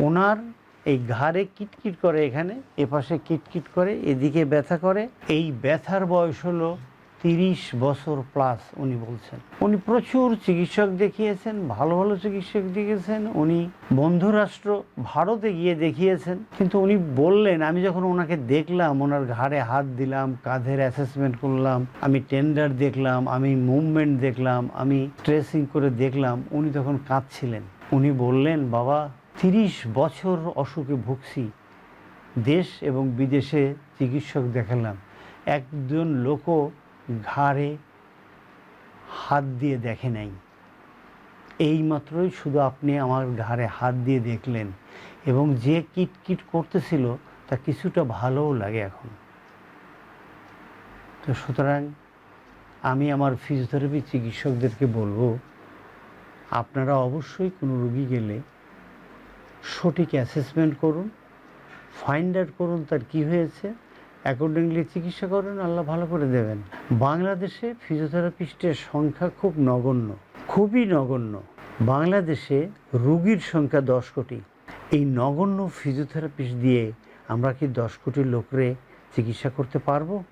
ওনার এই ঘাড়ে কিটকিট করে এখানে, এপাশে কিটকিট করে, এদিকে ব্যথা করে। এই ব্যথার বয়স হলো তিরিশ বছর প্লাস উনি বলছেন। উনি প্রচুর চিকিৎসক দেখিয়েছেন, ভালো ভালো চিকিৎসক দেখিয়েছেন, উনি বন্ধুরাষ্ট্র ভারতে গিয়ে দেখিয়েছেন। কিন্তু উনি বললেন, আমি যখন ওনাকে দেখলাম, ওনার ঘাড়ে হাত দিলাম, কাঁধের অ্যাসেসমেন্ট করলাম, আমি টেন্ডার দেখলাম, আমি মুভমেন্ট দেখলাম, আমি ট্রেসিং করে দেখলাম, উনি তখন কাঁদছিলেন। উনি বললেন, বাবা তিরিশ বছর অসুখে ভুগছি। দেশ এবং বিদেশে চিকিৎসক দেখালাম। একজন লোকও ঘাড়ে হাত দিয়ে দেখে নাই। এই মাত্রই শুধু আপনি আমার ঘাড়ে হাত দিয়ে দেখলেন এবং যে কিট কিট করতেছিল তা কিছুটা ভালোও লাগে এখন। তো সুতরাং আমি আমার ফিজিওথেরাপি চিকিৎসকদেরকে বলব, আপনারা অবশ্যই কোনো রুগী গেলে সঠিক অ্যাসেসমেন্ট করুন ফাইন্ড আউট করুন তার কি হয়েছে অ্যাকর্ডিংলি চিকিৎসা করুন, আল্লাহ ভালো করে দেবেন। বাংলাদেশে ফিজিওথেরাপিস্টের সংখ্যা খুব নগণ্য, খুবই নগণ্য। বাংলাদেশে রুগীর সংখ্যা দশ কোটি। এই নগণ্য ফিজিওথেরাপিস্ট দিয়ে আমরা কি দশ কোটি লোকরে চিকিৎসা করতে পারব?